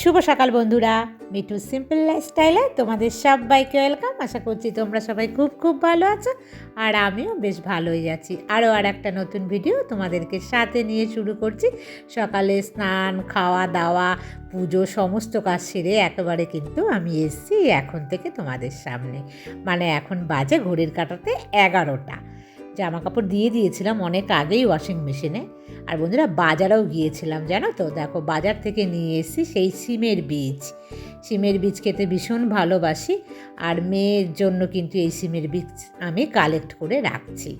শুভ সকাল বন্ধুরা। মিঠু সিম্পল লাইফস্টাইলে তোমাদের সবাইকে ওয়েলকাম আশা করছি তোমরা সবাই খুব খুব ভালো আছো আর আমিও বেশ ভালোই আছি। আরও আর একটা নতুন ভিডিও তোমাদেরকে সাথে নিয়ে শুরু করছি। সকালে স্নান, খাওয়া দাওয়া, পুজো সমস্ত কাজ সেরে একেবারে কিন্তু আমি এসছি এখন থেকে তোমাদের সামনে। মানে এখন বাজে ঘড়ির কাটাতে এগারোটা। জামা কাপড় দিয়ে দিয়েছিলাম অনেক আগেই ওয়াশিং মেশিনে আর বন্ধুরা, বাজারেও গিয়েছিলাম, জানো তো? দেখো, বাজার থেকে নিয়ে এসেছি সেই সিমের বীজ। সিমের বীজ খেতে ভীষণ ভালোবাসি। আর মেয়ের জন্য কিন্তু এই সিমের বীজ আমি কালেক্ট করে রাখছি।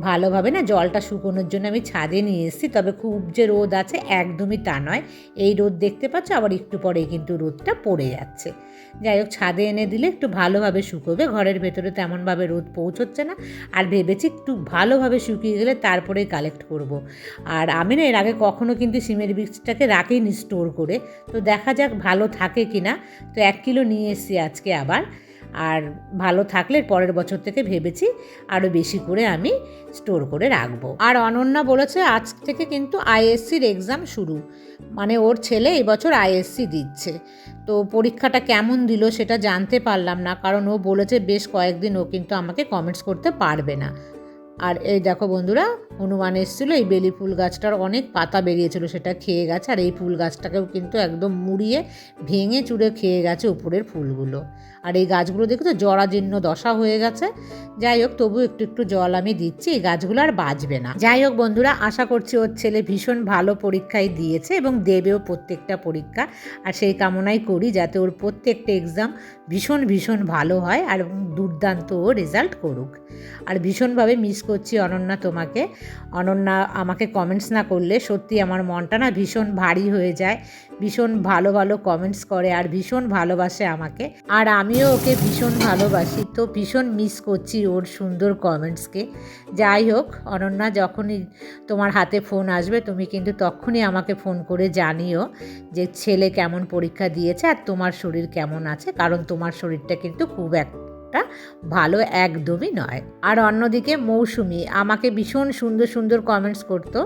ভালোভাবে না জলটা শুকোনোর জন্য আমি ছাদে নিয়ে এসেছি, তবে খুব যে রোদ আছে একদমই তা নয়। এই রোদ দেখতে পাচ্ছ, আবার একটু পরেই কিন্তু রোদটা পড়ে যাচ্ছে। যাই হোক, ছাদে এনে দিলে একটু ভালোভাবে শুকোবে, ঘরের ভেতরে তেমনভাবে রোদ পৌঁছচ্ছে না। আর ভেবেছি একটু ভালোভাবে শুকিয়ে গেলে তারপরেই কালেক্ট করব। আর আমি না এর আগে কখনো কিন্তু সিমের বীজটাকে রাখিনি স্টোর করে। তো দেখা যাক ভালো থাকে কি না তো এক কিলো নিয়ে এসেছি আজকে আবার। আর ভালো থাকলে পরের বছর থেকে ভেবেছি আরও বেশি করে আমি স্টোর করে রাখব। আর অনন্যা বলেছে, আজ থেকে কিন্তু আইএসসির এক্সাম শুরু। মানে ওর ছেলে এবছর আইএসসি দিচ্ছে। তো পরীক্ষাটা কেমন দিল সেটা জানতে পারলাম না, কারণ ও বলেছে, বেশ কয়েকদিন ও কিন্তু আমাকে কমেন্টস করতে পারবে না। আর এই দেখো বন্ধুরা, হনুমান এসেছিল, এই বেলি ফুল গাছটার অনেক পাতা বেরিয়েছিল, সেটা খেয়ে গেছে, আর এই ফুল গাছটাকেও কিন্তু একদম মুড়িয়ে ভেঙে চুড়ে খেয়ে গেছে উপরের ফুলগুলো। আর এই গাছগুলো দেখো তো জরাজীর্ণ দশা হয়ে গেছে। যাই হোক, তবু একটু একটু জল আমি দিচ্ছি, এই গাছগুলো আর বাঁচবে না। যাই হোক বন্ধুরা, আশা করছি ওর ছেলে ভীষণ ভালো পরীক্ষায় দিয়েছে এবং দেবেও প্রত্যেকটা পরীক্ষা। আর সেই কামনাই করি যাতে ওর প্রত্যেকটা এক্সাম ভীষণ ভীষণ ভালো হয় আর দুর্দান্ত ও রেজাল্ট করুক। আর ভীষণভাবে মিস করছি অনন্যা তোমাকে। অনন্যা, আমাকে কমেন্টস না করলে সত্যি আমার মনটা না ভীষণ ভারী হয়ে যায়, ভীষণ ভালো ভালো কমেন্টস করে আর ভীষণ ভালোবাসে আমাকে। আর আমিও ওকে ভীষণ ভালোবাসি, তো ভীষণ মিস করছি ওর সুন্দর কমেন্টসকে যাই হোক, অনন্যা, যখনই তোমার হাতে ফোন আসবে, তুমি কিন্তু তখনই আমাকে ফোন করে জানিও যে ছেলে কেমন পরীক্ষা দিয়েছে আর তোমার শরীর কেমন আছে, কারণ তোমার শরীরটা কিন্তু খুব এক একটা ভালো একদমই নয়। আর অন্যদিকে মৌসুমি আমাকে ভীষণ সুন্দর সুন্দর কমেন্টস করতো।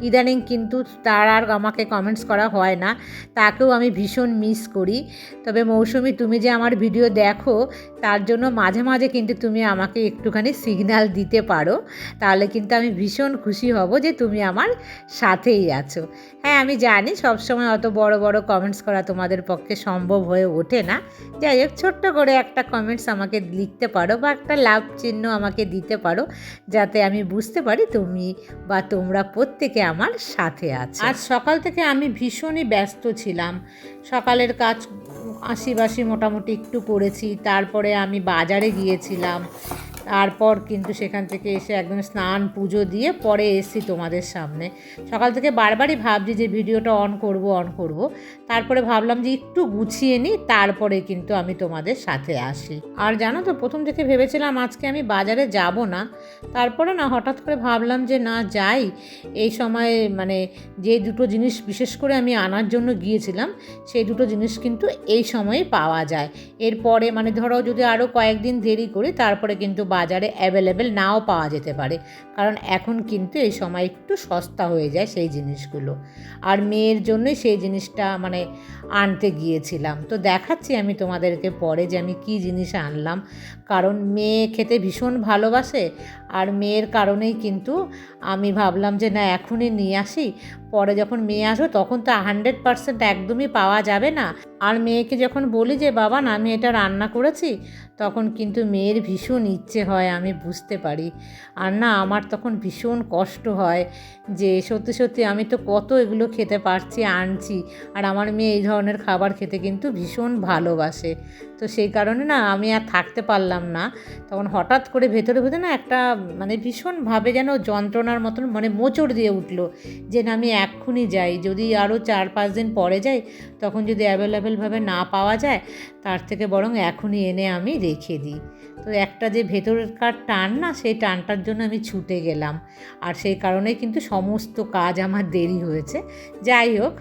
ইদানিং কিন্তু তার আর আমাকে কমেন্টস করা হয় না। তাকেও আমি ভীষণ মিস করি। তবে মৌসুমি, তুমি যে আমার ভিডিও দেখো, তার জন্য মাঝে মাঝে কিন্তু তুমি আমাকে একটুখানি সিগন্যাল দিতে পারো। তাহলে কিন্তু আমি ভীষণ খুশি হব যে তুমি আমার সাথেই আছো। হ্যাঁ আমি জানি সবসময় অত বড় বড় কমেন্টস করা তোমাদের পক্ষে সম্ভব হয়ে ওঠে না। যাই হোক, ছোট্ট করে একটা কমেন্টস আমাকে লিখতে পারো বা একটা লাভ চিহ্ন আমাকে দিতে পারো, যাতে আমি বুঝতে পারি তুমি বা তোমরা প্রত্যেকে আমার সাথে আছো। আজ সকাল থেকে আমি ভীষণই ব্যস্ত ছিলাম। সকালের কাজ আশিবাসি মোটামুটি একটু করেছি, তারপরে আমি বাজারে গিয়েছিলাম। তারপর কিন্তু সেখান থেকে এসে একদম স্নান, পুজো দিয়ে পরে এসছি তোমাদের সামনে। সকাল থেকে বারবারই ভাবছি যে ভিডিওটা অন করব অন করব। তারপরে ভাবলাম যে একটু গুছিয়ে নিই, তারপরে কিন্তু আমি তোমাদের সাথে আসি। আর জানো তো, প্রথম থেকে ভেবেছিলাম আজকে আমি বাজারে যাব না। তারপরে না, হঠাৎ করে ভাবলাম যে না, যাই। এই সময় মানে যে দুটো জিনিস বিশেষ করে আমি আনার জন্য গিয়েছিলাম, সেই দুটো জিনিস কিন্তু এই সময়ে পাওয়া যায়। এরপরে মানে ধরো যদি আরও কয়েকদিন দেরি করি, তারপরে কিন্তু বাজারে অ্যাভেলেবেল নাও পাওয়া যেতে পারে। কারণ এখন কিন্তু এই সময় একটু সস্তা হয়ে যায় সেই জিনিসগুলো। আর মেয়ের জন্যই সেই জিনিসটা মানে আনতে গিয়েছিলাম। তো দেখাচ্ছি আমি তোমাদেরকে পরে যে আমি কী জিনিস আনলাম। কারণ মেয়ে খেতে ভীষণ ভালোবাসে। আর মেয়ের কারণেই কিন্তু আমি ভাবলাম যে না, এখনই নিয়ে আসি। পরে যখন মেয়ে আসবে তখন তো হান্ড্রেড পারসেন্ট একদমই পাওয়া যাবে না। আর মেয়েকে যখন বলি যে, বাবা না, আমি এটা রান্না করেছি। তখন কিন্তু মেয়ের ভীষণ ইচ্ছে হয়, আমি বুঝতে পারি। আর না, আমার তখন ভীষণ কষ্ট হয় যে সত্যি সত্যি আমি তো কত এগুলো খেতে পারছি, আনছি। আর আমার মেয়ে এই ধরনের খাবার খেতে কিন্তু ভীষণ ভালোবাসে। তো সেই কারণে না, আমি আর থাকতে পারলাম না। তখন হঠাৎ করে ভেতরে ভেতরে না একটা মানে ভীষণভাবে যেন যন্ত্রণার মতন মানে মোচড় দিয়ে উঠল যে না, আমি এক্ষুনি যাই। যদি আরও চার, পাঁচ দিন পরে যাই, তখন যদি অ্যাভেলেবেলভাবে না পাওয়া যায়, তার থেকে বরং এখনই এনে আমি রেখে দিই। তো একটা যে ভেতরকার টান না, সেই টানটার জন্য আমি ছুটে গেলাম। আর সেই কারণে কিন্তু সমস্ত কাজ আমার দেরি হয়েছে। যাই হোক,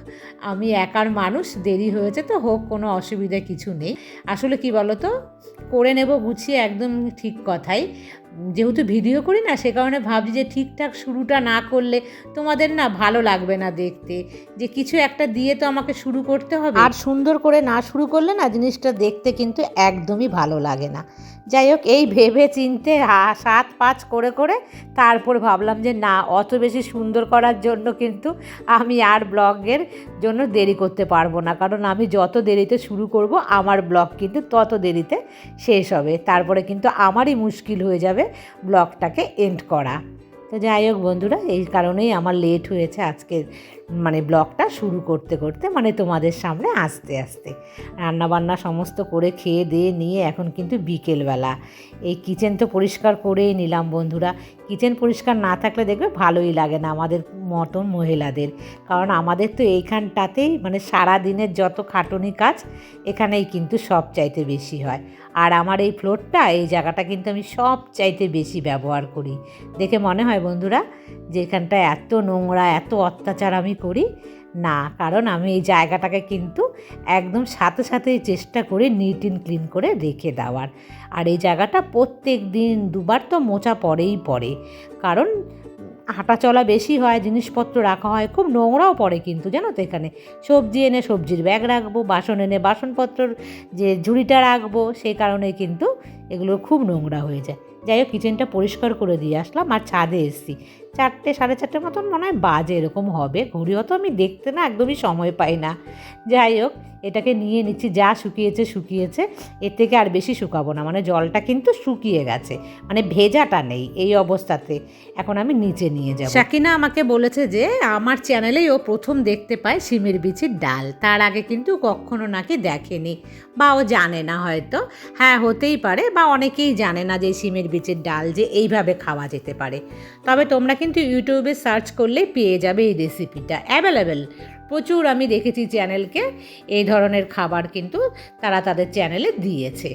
আমি একার মানুষ, দেরি হয়েছে তো, হোক, কোনো অসুবিধা কিছু নেই। আসলে কি বলো তো করে নেব গুছিয়ে একদম ঠিক কথাই। যেহেতু ভিডিও করি না, সে কারণে ভাবছি যে ঠিকঠাক শুরুটা না করলে তোমাদের না ভালো লাগবে না দেখতে। যে কিছু একটা দিয়ে তো আমাকে শুরু করতে হবে। আর সুন্দর করে না শুরু করলে না জিনিসটা দেখতে কিন্তু একদমই ভালো লাগে না। যাই হোক, এই ভেবে চিনতে সাত পাঁচ করে করে তারপর ভাবলাম যে না, অত বেশি সুন্দর করার জন্য কিন্তু আমি আর ব্লগের জন্য দেরি করতে পারব না। কারণ আমি যত দেরিতে শুরু করব, আমার ব্লগ কিন্তু তত দেরিতে শেষ হবে। তারপরে কিন্তু আমারই মুশকিল হয়ে যাবে। ব্লগটাকে এন্ড করা। তো যাই হোক বন্ধুরা, এই কারণেই আমার লেট হয়েছে আজকে মানে ব্লগটা শুরু করতে করতে মানে তোমাদের সামনে আস্তে আস্তে। রান্নাবান্না সমস্ত করে খেয়ে দিয়ে নিয়ে এখন কিন্তু বিকেলবেলা। এই কিচেন তো পরিষ্কার করেই নিলাম বন্ধুরা। কিচেন পরিষ্কার না থাকলে দেখবে ভালোই লাগে না। আমাদের মতন মহিলাদের। কারণ আমাদের তো এইখানটাতেই মানে সারা দিনের যত খাটুনি কাজ, এখানেই কিন্তু সব চাইতে বেশি হয়। আর আমার এই ফ্লোরটা, এই জায়গাটা কিন্তু আমি সব চাইতে বেশি ব্যবহার করি। দেখে মনে হয় বন্ধুরা, যে এখানটা এত নোংরা, এত অত্যাচার আমি করি? না, কারণ আমি এই জায়গাটাকে কিন্তু একদম সাথে সাথেই চেষ্টা করি নিট অ্যান্ড ক্লিন করে রেখে দেওয়ার। আর এই জায়গাটা প্রত্যেক দিন দুবার তো মোচা পড়েই পড়ে। কারণ হাঁটা চলা বেশি হয়, জিনিসপত্র রাখা হয়, খুব নোংরাও পড়ে কিন্তু, জানো তো এখানে। সবজি এনে সবজির ব্যাগ রাখব, বাসন এনে বাসনপত্রর যে ঝুড়িটা রাখব, সেই কারণে কিন্তু এগুলো খুব নোংরা হয়ে যায়। যাই হোক কিচেনটা পরিষ্কার করে দিয়ে আসলাম, আর ছাদে এসেছি। চারটে, সাড়ে চারটে মতন মনে হয় বাজে এরকম হবে। ঘড়িও তো আমি দেখতে না, একদমই সময় পাই না। যাই হোক, এটাকে নিয়ে নিচ্ছি, যা শুকিয়েছে শুকিয়েছে। এর থেকে আর বেশি শুকাবো না মানে জলটা কিন্তু শুকিয়ে গেছে মানে ভেজাটা নেই এই অবস্থাতে। এখন আমি নিচে নিয়ে যাব। শাকিনা আমাকে বলেছে যে, আমার চ্যানেলেই ও প্রথম দেখতে পায় সিমের বিচির ডাল। তার আগে কিন্তু কখনো নাকি দেখেনি, বা ও জানে না হয়তো। হ্যাঁ হতেই পারে, বা অনেকেই জানে না যে সিমের বিচির ডাল যে এইভাবে খাওয়া যেতে পারে। তবে তোমরা কিন্তু ইউটিউবে সার্চ করলে পেয়ে যাবে এই রেসিপিটা। অ্যাভেলেবেল। প্রচুর আমি দেখেছি চ্যানেলকে। এই ধরনের খাবার কিন্তু তারা তাদের চ্যানেলে দিয়েছে।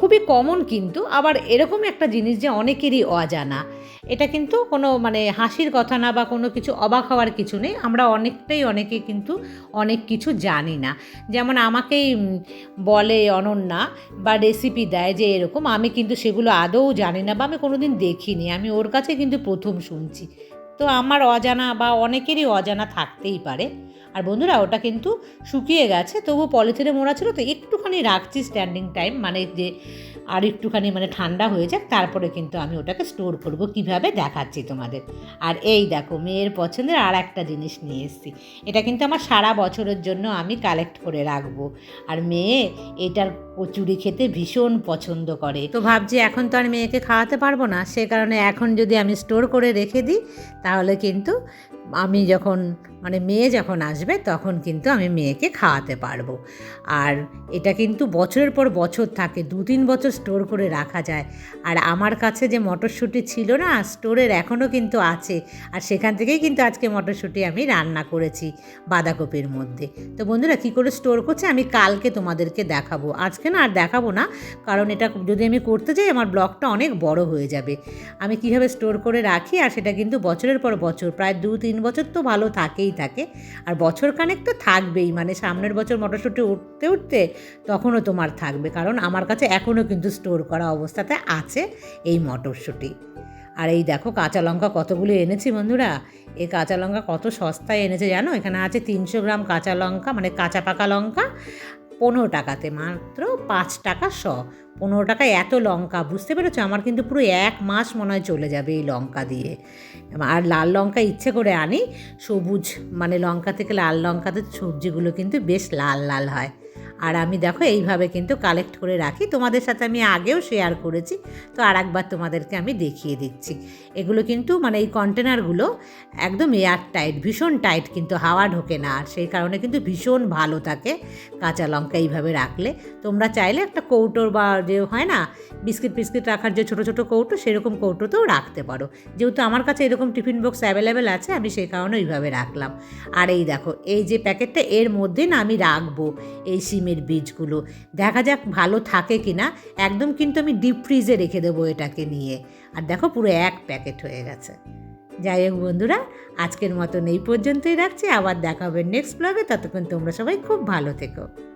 খুবই কমন কিন্তু, আবার এরকম একটা জিনিস যে অনেকেরই অজানা। এটা কিন্তু কোনো মানে হাসির কথা না বা কোনো কিছু অবাক হওয়ার কিছু নেই। আমরা অনেকটাই অনেকে কিন্তু অনেক কিছু জানি না। যেমন আমাকেই বলে অনন্যা বা রেসিপি দেয় যে এরকম, আমি কিন্তু সেগুলো আদৌ জানি না বা আমি কোনোদিন দেখিনি। আমি ওর কাছে কিন্তু প্রথম শুনছি। তো আমার অজানা বা অনেকেরই অজানা থাকতেই পারে। আর বন্ধুরা, ওটা কিন্তু শুকিয়ে গেছে, তবু পলিথিনে মোড়া ছিল, তো একটুখানি রাখছি স্ট্যান্ডিং টাইম মানে যে আর একটুখানি মানে ঠান্ডা হয়ে যাক, তারপরে কিন্তু আমি ওটাকে স্টোর করব। কীভাবে? দেখাচ্ছি তোমাদের। আর এই দেখো, মেয়ের পছন্দের আর একটা জিনিস নিয়ে এসেছি। এটা কিন্তু আমার সারা বছরের জন্য আমি কালেক্ট করে রাখব। আর মেয়ে এটার কচুরি খেতে ভীষণ পছন্দ করে। তো ভাবছি এখন তো আর মেয়েকে খাওয়াতে পারব না, সে কারণে এখন যদি আমি স্টোর করে রেখে দিই তাহলে কিন্তু আমি যখন মানে মেয়ে যখন আসবে তখন কিন্তু আমি মেয়েকে খাওয়াতে পারব। আর এটা কিন্তু বছরের পর বছর থাকে দু তিন বছর স্টোর করে রাখা যায়। আর আমার কাছে যে মটরশুঁটি ছিল না স্টোরের এখনও কিন্তু আছে। আর সেখান থেকেই কিন্তু আজকে মটরশুঁটি আমি রান্না করেছি বাঁধাকপির মধ্যে। তো বন্ধুরা, কী করে স্টোর করছে আমি কালকে তোমাদেরকে দেখাবো। আজকে না আর দেখাবো না, কারণ এটা যদি আমি করতে যাই আমার ব্লগটা অনেক বড় হয়ে যাবে। আমি কীভাবে স্টোর করে রাখি আর সেটা কিন্তু বছরের পর বছর, প্রায় দু তিন বছর তো ভালো থাকেই থাকে। আর বছর খানেক তো থাকবেই। মানে সামনের বছর মটরশুঁটি উঠতে উঠতে তখনও তোমার থাকবে। কারণ আমার কাছে এখনও কিন্তু স্টোর করা অবস্থাতে আছে এই মটরশুঁটি। আর এই দেখো কাঁচা লঙ্কা কতগুলো এনেছি বন্ধুরা। এই কাঁচা লঙ্কা কত সস্তায় এনেছে জানো? এখানে আছে তিনশো গ্রাম কাঁচা লঙ্কা মানে কাঁচা পাকা লঙ্কা পনেরো টাকাতে মাত্র পাঁচ টাকা শ। পনেরো টাকা এত লঙ্কা, বুঝতে পেরেছ? আমার কিন্তু পুরো এক মাস মনে হয় চলে যাবে এই লঙ্কা দিয়ে। আর লাল লঙ্কা ইচ্ছে করে আনি। সবুজ মানে লঙ্কা থেকে লাল লঙ্কাতে সবজিগুলো কিন্তু বেশ লাল লাল হয়। আর আমি দেখো এইভাবে কিন্তু কালেক্ট করে রাখি। তোমাদের সাথে আমি আগেও শেয়ার করেছি, তো আর একবার তোমাদেরকে আমি দেখিয়ে দিচ্ছি। এগুলো কিন্তু মানে এই কন্টেনারগুলো একদম এয়ার টাইট ভীষণ টাইট কিন্তু হাওয়া ঢোকে না, আর সেই কারণে কিন্তু ভীষণ ভালো থাকে কাঁচা লঙ্কা এইভাবে রাখলে। তোমরা চাইলে একটা কৌটোর বা যে হয় না, বিস্কিট ফিস্কিট রাখার যে ছোটো ছোটো কৌটো, সেরকম কৌটোতেও রাখতে পারো। যেহেতু আমার কাছে এরকম টিফিন বক্স অ্যাভেলেবেল আছে, আমি সেই কারণে ওইভাবে রাখলাম। আর এই দেখো, এই যে প্যাকেটটা এর মধ্যে না আমি রাখব, এই সিমের সিমের বীজগুলো। দেখা যাক ভালো থাকে কি না একদম কিন্তু আমি ডিপ ফ্রিজে রেখে দেবো এটাকে নিয়ে। আর দেখো পুরো এক প্যাকেট হয়ে গেছে। যাই হোক বন্ধুরা, আজকের মতন এই পর্যন্তই রাখছি। আবার দেখা হবে নেক্সট ব্লগে ততক্ষণ তোমরা সবাই খুব ভালো থেকো।